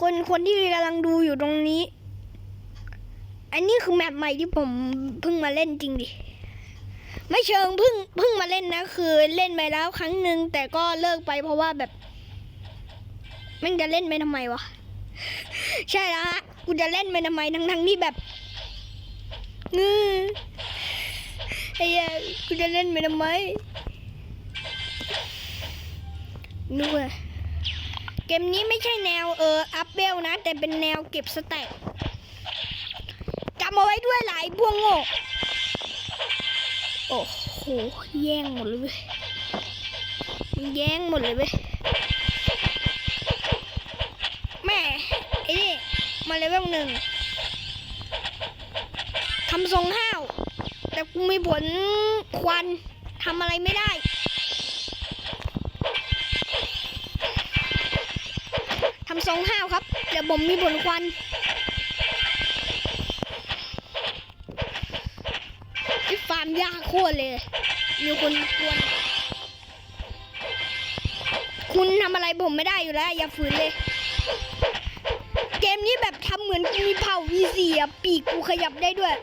คนคนที่กำลังดูอยู่ตรงนี้ อันนี้คือแมปใหม่ที่ผมเพิ่งมาเล่นจริงดิ ไม่เชิงเพิ่งเพิ่งมาเล่นนะ คือเล่นไปแล้วครั้งหนึ่งแต่ก็เลิกไปเพราะว่าแบบม่งจะเล่นไปทำไมวะ ใช่แล้วฮะกูจะเล่นไปทำไมทั้งทั้งที่แบบงือไอ้ยกูจะเล่นไปทำไมนู่น เกมนี้ไม่ใช่แนวเอออัพเบลนะ แต่เป็นแนวเก็บสแต็กจำเอาไว้ด้วยหลายพวกโง่โอ้โห แย่งหมดเลยเว้ยแย่งหมดเลยเว้ยแม่ไอ้นี่มาเลเวลหนึ่งทำทรงห้าว แต่กูมีผลควันทำอะไรไม่ได้ ทำทรงห้าวครับ เดี๋ยวผมมีผลควันไอ้ฟาร์มยากโคตรเลย มีคนกวน คุณทำอะไรผมไม่ได้อยู่แล้ว อย่าฝืนเลย เกมนี้แบบทำเหมือนกูมีเผ่า V4 อะปีกกูขยับได้ด้วย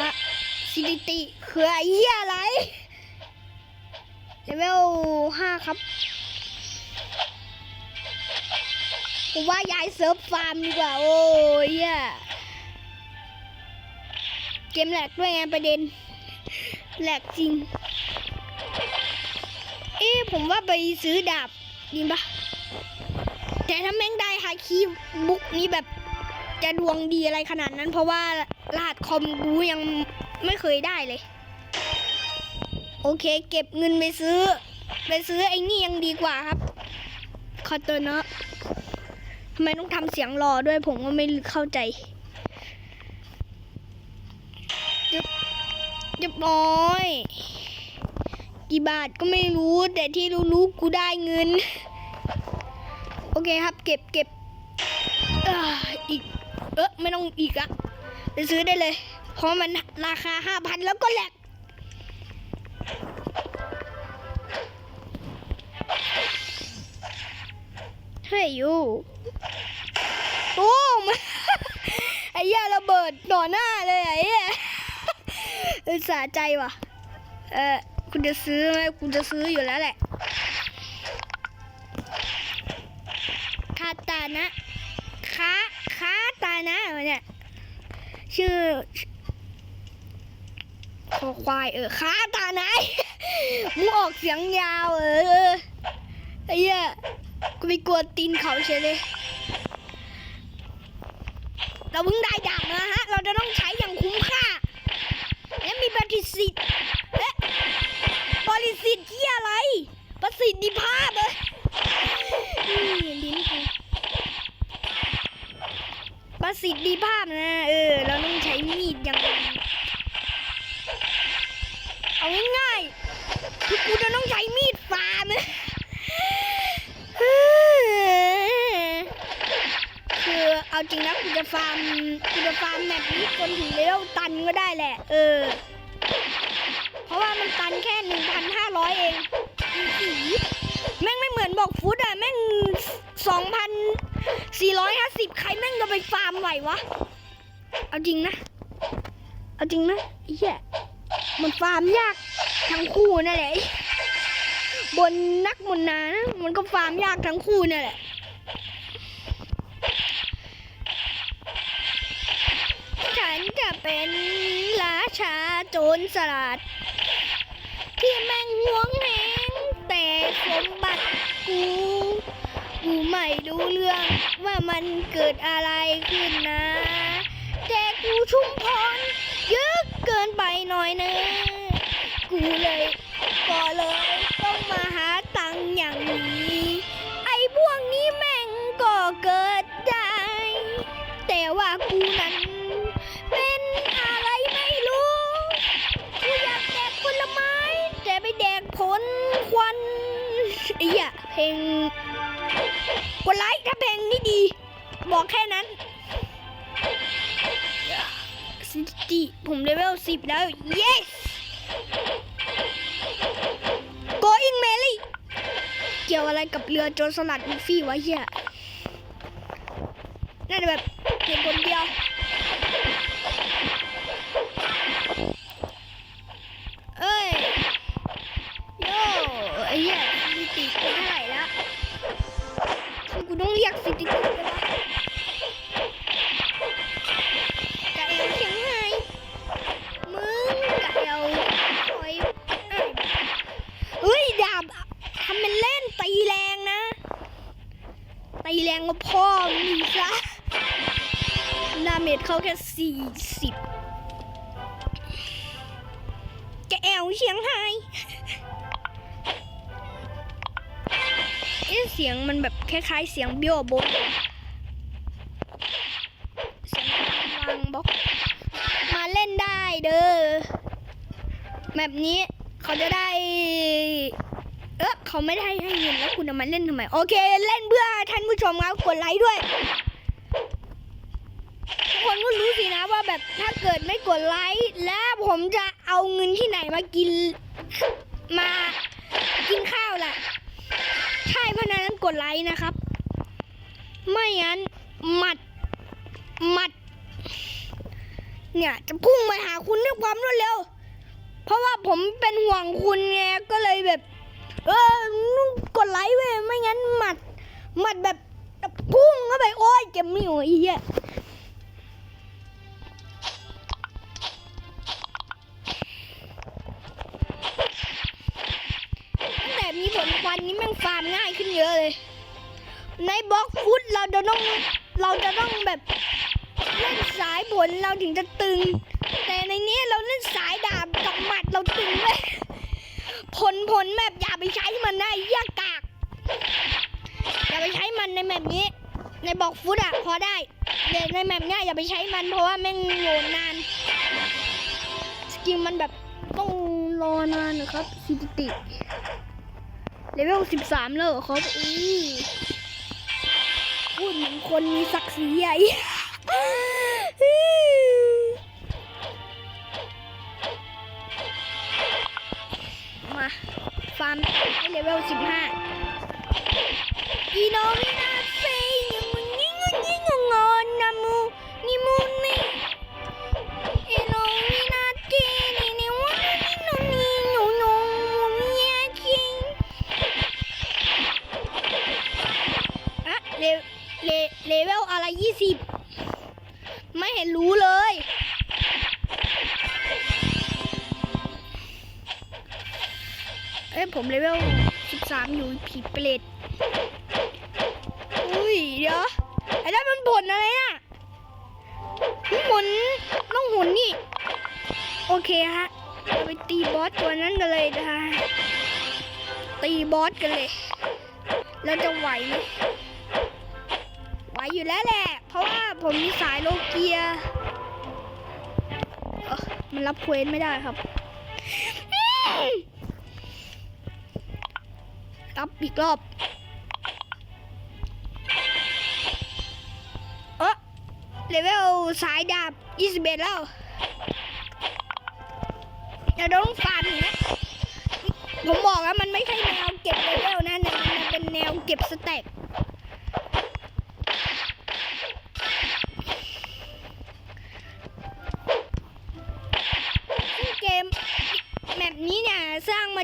ละซิลิติคือไอ้เหี้ยอะไรเลเวลห้าครับกูว่าย้ายเซิร์ฟฟาร์มดีกว่า โอ้ยเกมแหลกด้วยไงประเด็น แหลกจริง เอ๊ผมว่าไปซื้อดาบดีปะแต่ถ้าแม่งได้ฮาคีบุ๊กนี้แบบจะดวงดีอะไรขนาดนั้น เพราะว่า รหัสคอมกูยังไม่เคยได้เลย โอเค เก็บเงินไปซื้อ ไปซื้อไอ้นี่ยังดีกว่าครับคอตโตเนาะทำไมต้องทำเสียงรอด้วยผมก็ไม่เข้าใจเรียบเรียบร้อย กี่บาทก็ไม่รู้ แต่ที่รู้ๆกูได้เงิน โอเคครับ เก็บเก็บอ่ออีก เออไม่ต้องอีกอะ ไปซื้อได้เลย เพราะมันราคาห้าพันแล้วก็แหลกเฮ้ยยูตูมไอ้เหี้ยระเบิดต่อหน้าเลยไอ้ยเออสะใจว่ะ เออคุณจะซื้อไหมคุณจะซื้ออยู่แล้วแหละคาตานะคาคาตานะเนี่ย ชื่อคอควายเออคาตาไหนมึงออกเสียงยาวเออไอ้เหี้ยกูไปกลัวตีนเขาเฉยเลยเราเพิ่งได้ดาบมาฮะ เราจะต้องใช้อย่างคุ้มค่า และมีประสิทธิ์และบริสิทธิ์ที่อะไร ประสิทธิภาพเลยนี่ลิ้นกู ประสิทธิภาพนะ เออ เราต้องใช้มีดอย่างเอาง่ายๆคือกูจะต้องใช้มีดฟาร์มคือเอาจริงนะกูจะฟาร์มกูจะฟาร์มแมปนี้จนถึงเลเวลตันก็ได้แหละ เออ เพราะว่ามันตันแค่หนึ่งพันห้าร้อยเองอี๋แเหมือนบอกฟุตอะแม่งสองพันสี่ร้อยห้าสิบใครแม่งจะไปฟาร์มไหววะ เอาจริงนะ เอาจริงนะไอ้เหี้ยมันฟาร์มยากทั้งคู่นั่นแหละบนนักมนนานะมันก็ฟาร์มยากทั้งคู่นั่นแหละฉันจะเป็นราชาโจรสลัดที่แม่งหวงแหงแต่สมบัติ กูกูไม่รู้เรื่องว่ามันเกิดอะไรขึ้นนะ แต่กูชุ่มพรเยอะเกินไปหน่อยนะ กูเลยก็เลย ถ้าเพลงนี้ดี บอกแค่นั้นสิติผมเลเวลสิบแล้ว เยส going Mary เกี่ยวอะไรกับเรือโจรสลัดมิฟี่วะเฮีย เขาแค่สี่สิบกะเอลเชียงไฮ้เอ๊ะเสียงมันแบบคล้ายๆเสียงเบี้ยวบนเสียงวางบล็อก มาเล่นได้เด้อแบบนี้เขาจะได้ เออเขาไม่ได้ให้เงินแล้วคุณจะมาเล่นทำไม โอเค เล่นเพื่อท่านผู้ชมครับกดไลค์ด้วยทุกคนก็รู้สินะว่า แบบถ้าเกิดไม่กดไลค์แล้วผมจะเอาเงินที่ไหนมากินมากินข้าวล่ะ ใช่เพราะนั้นกดไลค์นะครับ ไม่งั้นหมัดหมัด เนี่ยจะพุ่งมาหาคุณด้วยความรวดเร็ว เพราะว่าผมเป็นห่วงคุณไงก็เลยแบบ เออกดไลค์เว้ยไม่งั้นหมัดหมัดแบบพุ่งเข้าไปโอ้ยเจ็บนิ้วไอ้เหี้ย ในบล็อกฟุตเราจะต้องเราจะต้องแบบเล่นสายผลเราถึงจะตึง แต่ในนี้เราเล่นสายดาบกับหมัดเราตึงเลยผลผลแบบอย่าไปใช้มันนะไอ้เหี้ยกากอย่าไปใช้มันในแบบนี้ ในบล็อกฟุตอะพอได้แต่ในแบบเนี้ยอย่าไปใช้มันเพราะว่าแม่งโหลดนานสกิลมันแบบต้องรอนานนะครับสถิติเลเวลสิบสามแล้วครับอือ พูดเหมือนคนมีศักดิ์ศรีใหญ่ ไม่เห็นรู้เลย เอ้ยผมเลเวลสิบสามอยู่ผีเปรตอุ้ยเดี๋ยวไอ้นั่นมันบ่นอะไรน่ะหมุนต้องหมุนนี่ โอเคฮะเราไปตีบอสตัวนั้นกันเลยนะฮะตีบอสกันเลยแล้วจะไหวไหวอยู่แล้วแหละ เพราะว่าผมมีสายโลเกียมันรับเควสไม่ได้ครับรับอีกรอบเออเลเวลสายดาบ 21 แล้วเดี๋ยวต้องฟาร์มอย่างเงี้ยผมบอกแล้วมันไม่ใช่แนวเก็บเลเวลนะนี่ยมันเป็นแนวเก็บสเต็ก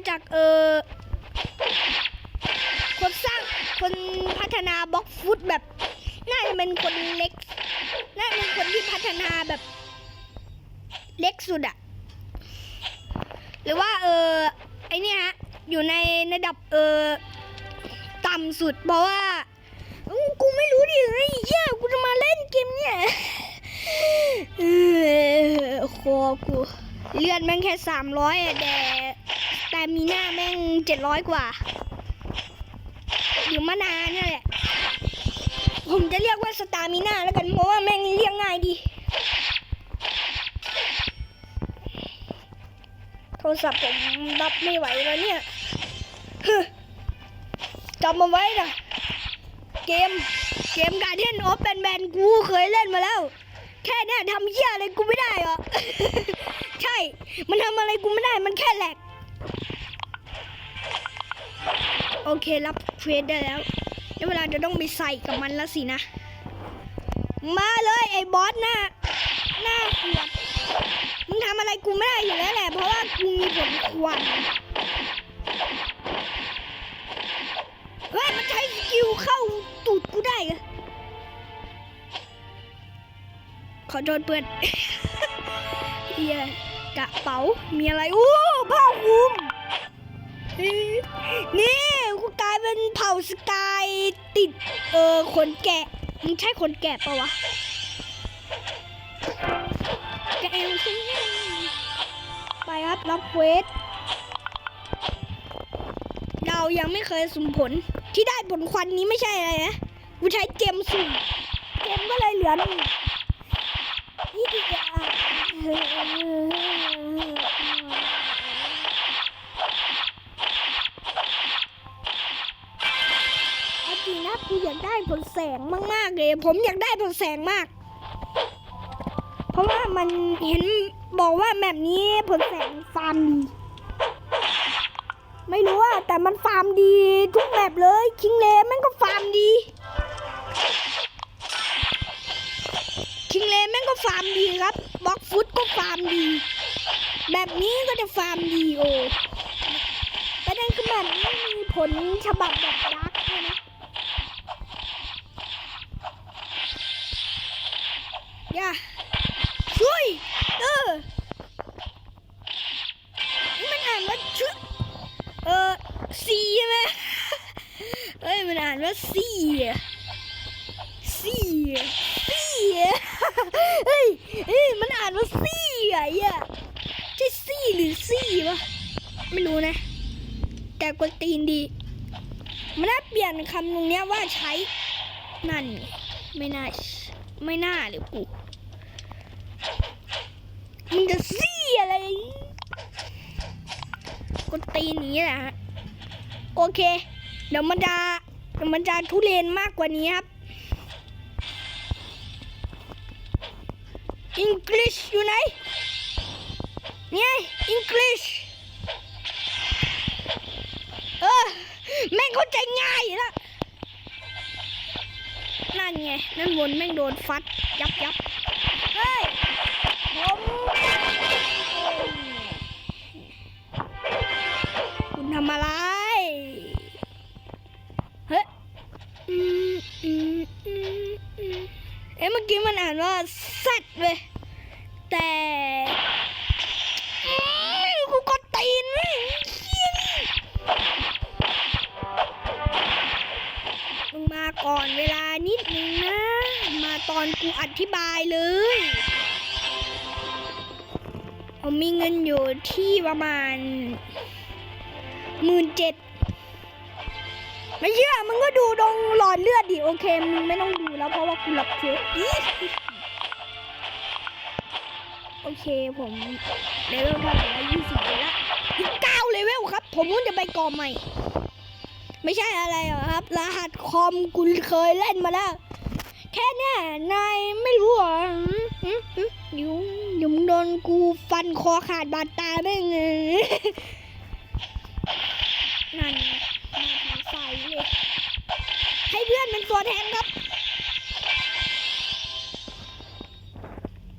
จากเออคนสร้างคนพัฒนาบล็อกฟุตแบบ น่าจะเป็นคนเล็ก น่าจะเป็นคนที่พัฒนาแบบ เล็กสุดอะหรือว่าเออไอเนี่ยฮะอยู่ในระดับเออต่ำสุด เพราะว่ากูไม่รู้ดิไอ้เหี้ยกูจะมาเล่นเกมเนี่ยคอกูเลือดแม่งแค่สามร้อยแต่ แต่มีหน้าแม่งเจ็ดร้อยกว่าอยู่มานานเนี่ยแหละ ผมจะเรียกว่าสตามิน่าแล้วกันเพราะว่าแม่งเรียกง่ายดี โทรศัพท์ผมรับไม่ไหวแล้วเนี่ยจำมาไว้นะเกม เกมการเดียนออฟแบนแบนกูเคยเล่นมาแล้ว แค่เนี้ยทำเหี้ยอะไรกูไม่ได้เหรอ ใช่ มันทำอะไรกูไม่ได้ มันแค่แหลก โอเครับเควสได้แล้วได้เวลาจะต้องไปใส่กับมันแล้วสินะ มาเลยไอ้บอสหน้าหน้าขวดมึงทำอะไรกูไม่ได้อยู่แล้วแหละ เพราะว่ากูมีผลควันเฮ้ยมันใช้สกิลเข้าตูดกูได้เหรอขอโทษเพื่อนเฮียกระเป๋ามีอะไรโอ้ ผ้าคลุมนี่กูกลายเป็นเผ่าสกายติด เออขนแกะมึงใช่ขนแกะปะวะแกะสิไปครับรับเวสเรายังไม่เคยสุ่มผลที่ได้ผลควันนี้ไม่ใช่อะไรนะกูใช้เจมสุ่มเจมก็เลยเหลือหนึ่งนี่ดีกว่ะ กูอยากได้ผลแสงมากๆเลย ผมอยากได้ผลแสงมาก เพราะว่ามันเห็นบอกว่าแบบนี้ผลแสงฟาร์มดี ไม่รู้อะแต่มันฟาร์มดีทุกแบบเลยคิงเลแม่งก็ฟาร์มดีคิงเลแม่งก็ฟาร์มดีครับบล็อกฟุตก็ฟาร์มดี แบบนี้ก็จะฟาร์มดีโอประเด็นคือแบบไม่มีผลฉบับแบบดักเลยนะ อย่าช่วยเออมันอ่านว่าชื่อเออซีใช่ไหมเอ้ยมันอ่านว่าซีซีซีเฮ้ยเฮ้ยมันอ่านว่าซีอะไอ้อะใช่ซีหรือซีวะไม่รู้นะ แต่กวนตีนดีมันน่าเปลี่ยนคำตรงเนี้ยว่าใช้นั่นไงไม่น่าไม่น่าเลยกู มึงจะซีอะไร กดตีนี้แหละฮะ โอเค เดี๋ยวมันจะเดี๋ยวมันจะทุเรนมากกว่านี้ครับ English อยู่ไหนเนี่ย English เออแม่งเข้าใจง่ายแล้วนั่นไง นั่นวนแม่งโดนฟัด ยับยับเฮ้ย คุณทำอะไรเฮ้ยเอ๊ะเมื่อกี้มันอ่านว่าสัตว์เว้ย ประมาณหมื่นเจ็ดไม่เชื่อมึงก็ดูตรงหลอดเลือดดิโอเคมึงไม่ต้องดูแล้วเพราะว่ากูหลับเช็คโอเคผมเลเวลเท่าไหร่แล้วยี่สิบแล้วอีกเก้าเลเวลครับ ผมมุ่งจะไปก่อใหม่ ไม่ใช่อะไรหรอครับ รหัสคอมกูเคยเล่นมาแล้ว แค่เนี้ยนายไม่รู้หรอหืมหืมหืมเดี๋ยว เดี๋ยวมึงโดนกูฟันคอขาดบาดตาได้ไงนั่นมาใส่เลย ให้เพื่อนเป็นตัวแทนครับ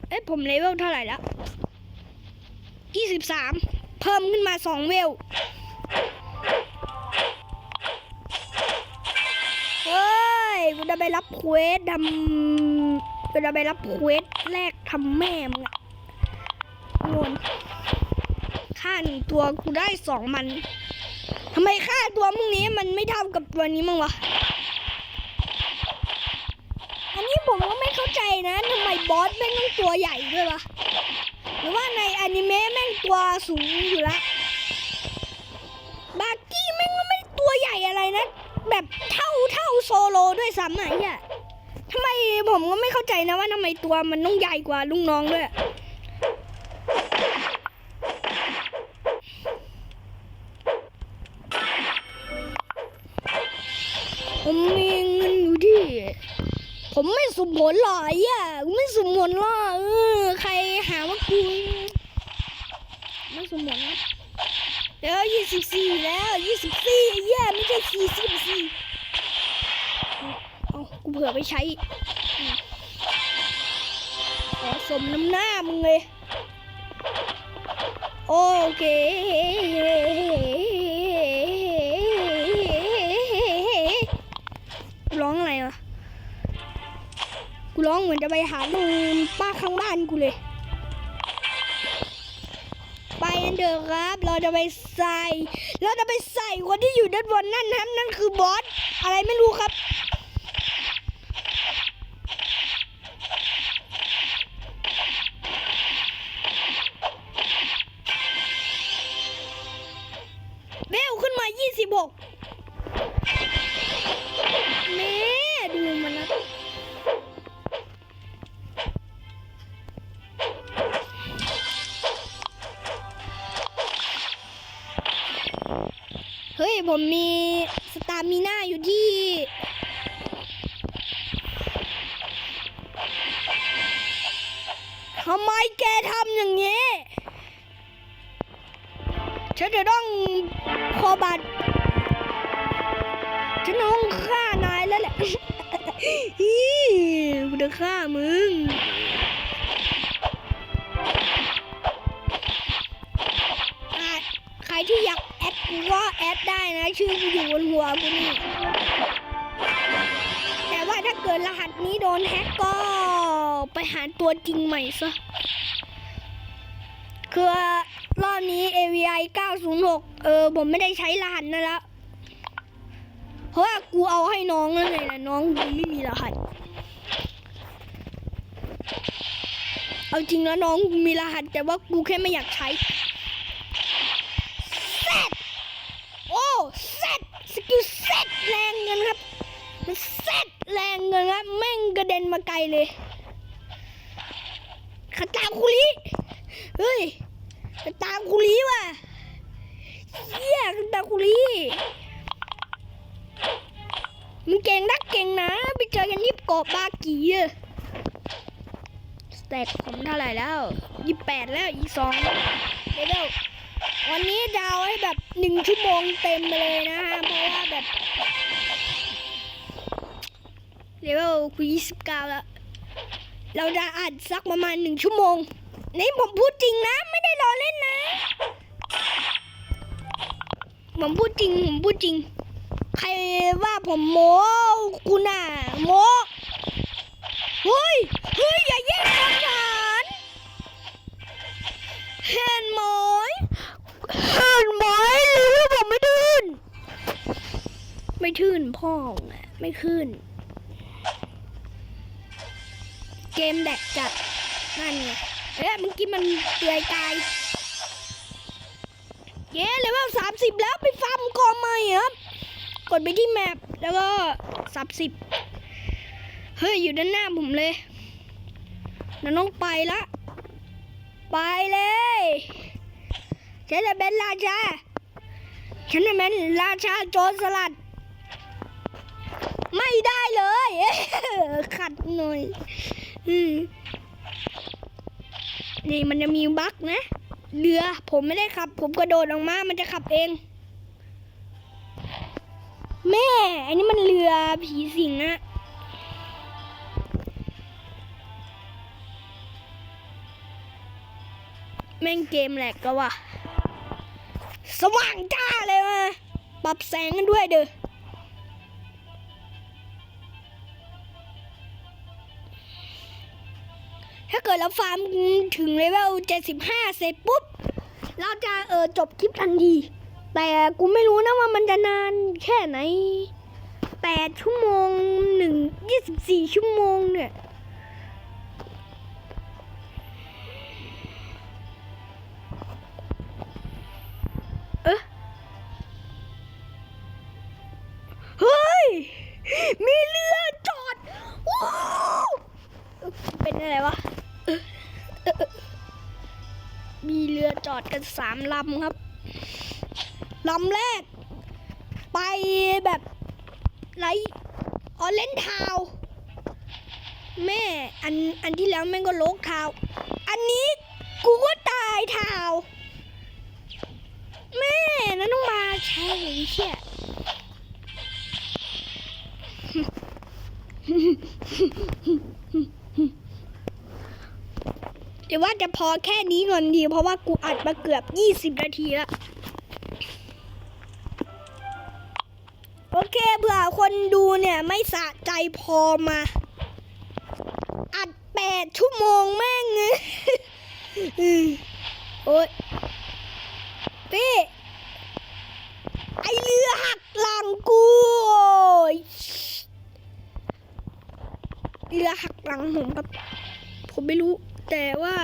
เอ้ยผมเลเวลเท่าไหร่แล้วยี่สิบสามเพิ่มขึ้นมาสองเวลเฮ้ยกูจะไปรับเควสทำกูจะไปรับเควสแรกทำแม่มึงอะ งนค่าหนึ่งตัวกูได้สองมันทำไมค่าตัวมึงนี้มันไม่เท่ากับตัวนี้มั้งวะ อันนี้ผมก็ไม่เข้าใจนะทำไมบอสแม่งต้องตัวใหญ่ด้วยวะ หรือว่าในอนิเมะแม่งตัวสูงอยู่ละบาร์กี้แม่งก็ไม่ตัวใหญ่อะไรนะ แบบเท่าเท่าโซโลด้วยซ้ำไหนอะทำไมผมก็ไม่เข้าใจนะว่าทำไมตัวมันต้องใหญ่กว่าลุงน้องด้วย ไม่สมผลหรอกไอ้เหี้ยกูไม่สมผลหรอกเออใครหาว่ากูไม่สมผลนะเดี๋ยวยี่สิบสี่แล้วยี่สิบสี่ไอ้เหี้ยไม่ใช่สี่สิบสี่เอากูเผื่อไปใช้ขอสมน้ำหน้ามึงเลย โอเค ร้องเหมือนจะไปหาลุงป้าข้างบ้านกูเลย ไปกันเถอะครับ เราจะไปใส่ เราจะไปใส่คนที่อยู่ด้านบนนั่นนะครับนั่นคือบอส อะไรไม่รู้ครับ ผมมีสตามิน่าอยู่ที่ ทำไมแกทำอย่างนี้ ฉันจะต้องขอบัตรฉันต้องฆ่านายแล้วแหละฮีกูจะฆ่ามึง ชื่อกูอยู่บนหัวกูนี่แต่ว่าถ้าเกิดรหัสนี้โดนแฮกก็ไปหาตัวจริงใหม่ซะคือรอบนี้ AVI 906 เออ ผมไม่ได้ใช้รหัสนั่นแล้วเพราะว่ากูเอาให้น้องนั่นเลยนะน้องกูไม่มีรหัส เอาจริงแล้วน้องกูมีรหัส แต่ว่ากูแค่ไม่อยากใช้เซตโอ้เซ ตสกิลเซตแรงเงินครับ มันเซตแรงเงินครับแม่งกระเด็นมาไกลเลยขตามคุริเฮ้ยขตามคุริว่ะเฮียขตามคุริมึงเก่งนักเก่งนะไปเจอกันที่เกาะบากีอะสเตตผมเท่าไหร่แล้วยี่แปดแล้วอีกสองเดี๋ยว วันนี้ดาวให้แบบหนึ่งชั่วโมงเต็มไปเลยนะฮะเพราะว่าแบบเลเวลกูยี่สิบเก้าแล้ว เราจะอัดสักประมาณหนึ่งชั่วโมง นี่ผมพูดจริงนะ ไม่ได้ล้อเล่นนะ ผมพูดจริง ผมพูดจริง ใครว่าผมโม้กูน่ะโม้เฮ้ย เฮ้ย อย่าแย่งของฉันเเห็นไหมหรือว่าผมไม่ทื่น ไม่ทื่นพ่องอะไม่ขึ้น เกมแดกจัดนั่นไงเอ๊ะเมื่อกี้มันเปลือยกายเย้เลเวลสามสิบแล้วไปฟาร์มกองใหม่ครับ กดไปที่แมปแล้วก็สามสิบเฮ้ย อยู่ด้านหน้าผมเลยเราต้องไปละ ไปเลย ฉันจะเป็นราชา ฉันจะเป็นราชาโจรสลัด ไม่ได้เลย ขัดหน่อย อืมนี่มันจะมีบั๊กนะ เรือผมไม่ได้ขับ ผมกระโดดออกมา มันจะขับเอง แม่ อันนี้มันเรือผีสิงอะแม่งเกมแหลกก็ว่ะ สว่างจ้าเลยมาปรับแสงกันด้วยเด้อถ้าเกิดเราฟาร์มถึงเลเวล75 เสร็จปุ๊บ เราจะเออจบคลิปทันที แต่กูไม่รู้นะว่ามันจะนานแค่ไหน 8 ชั่วโมงหนึ่ง24 ชั่วโมงเนี่ย เอ๊ะเฮ้ย มีเรือจอดว้าวเป็นอะไรวะ มีเรือจอดกันสามลำครับ ลำแรก ไปแบบไรออเลนเท้าแม่ อัน อันที่แล้วแม่งก็โลกเท้าอันนี้กูก็ตายเท้าแม่นั่นต้องมา ใช่เชี่ยเดี๋ยวว่าจะพอแค่นี้ก่อนดี เพราะว่ากูอัดมาเกือบ20นาทีแล้ว โอเคเผื่อคนดูเนี่ย ไม่สะใจพอมา อัด8ชั่วโมงแม่งเลยโอ๊ยพี่ไอเรือหักหลัง กูโอ้ยเรือหักหลังผมครับ ผมไม่รู้ แต่ว่า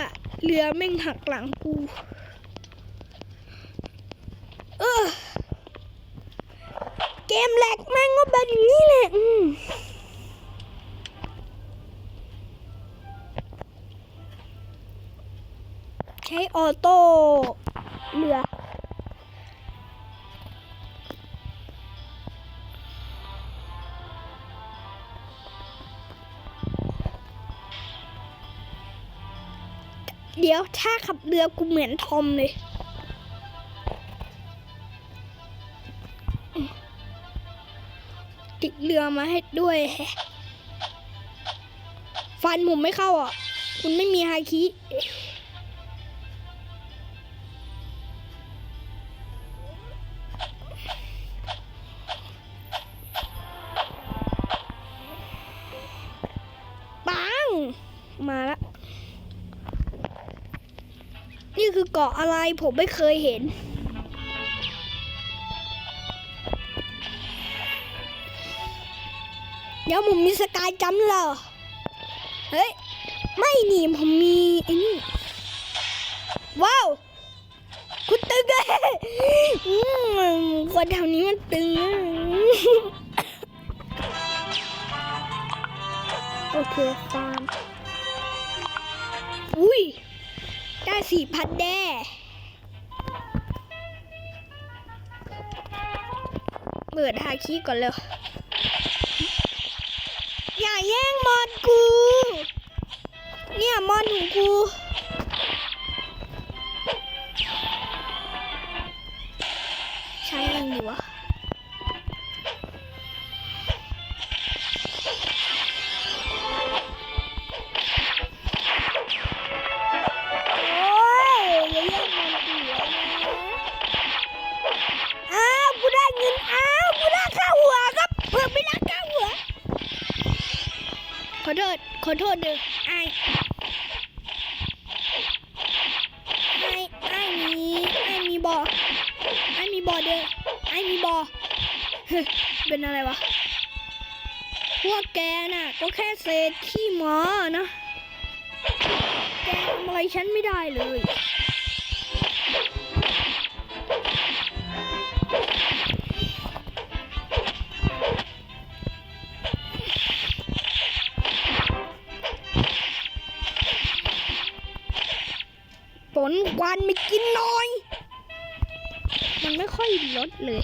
เรือแม่งหักหลังกู เออเกมแหลกแม่งก็แบบนี้แหละอืมใช้ออโต้เรือ ถ้าขับเรือกูเหมือนทอมเลย ติดเรือมาให้ด้วยแฟันผมไม่เข้าอะ คุณไม่มีฮาคิปัง มาละ นี่ คือเกาะอะไรผมไม่เคยเห็น เดี๋ยวผมมีสกายจัมป์เหรอ เฮ้ย ไม่นี่ผมมีไอ้นี่ว้าวคุณตึงเลยอืมคนแถวนี้มันตึงโอเคฟาร์มอุ้ย สี่พันแด่เปิดฮาคิก่อนเลยอย่าแย่งมอนกู เนี่ยมอนของกู เลย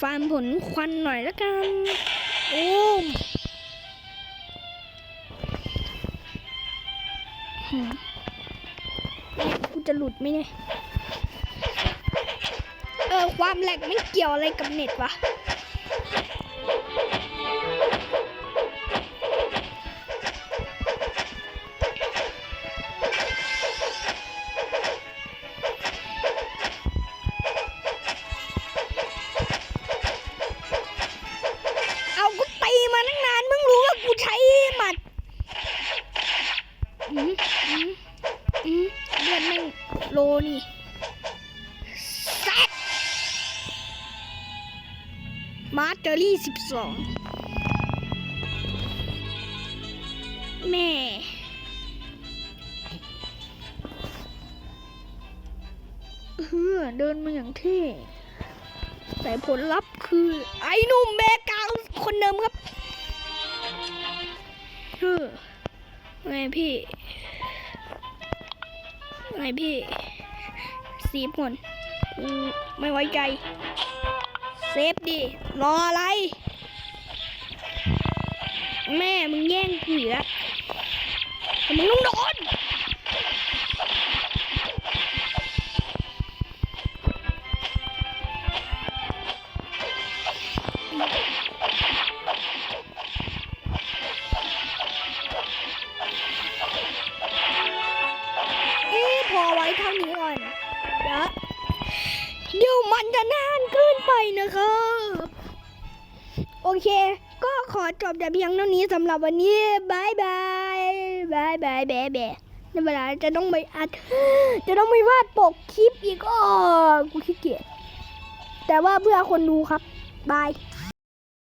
ฟาร์มผลควันหน่อยแล้วกัน โอ้มหืมเนี่ยกูจะหลุดไหมเนี่ย เออ ความแหลกไม่เกี่ยวอะไรกับเน็ตวะ สิบสองแม่เฮือเดินมาอย่างเท่แต่ผลลัพธ์คือ ไอ้หนุ่มเมกาคนเดิมครับเฮ้อไงพี่ไงพี่สีผลไม่ไว้ใจ ซฟดิ รออะไร แม่มึงแย่งกูอีกแล้วมึงต้องโดน แต่เพียงเท่านี้สำหรับวันนี้บายบายบายบายแบะแบะในเวลาจะต้องไปอัด จะต้องไปวาดปกคลิปอีกอ๋อกูขี้เกียจแต่ว่าเพื่อคนดูครับบาย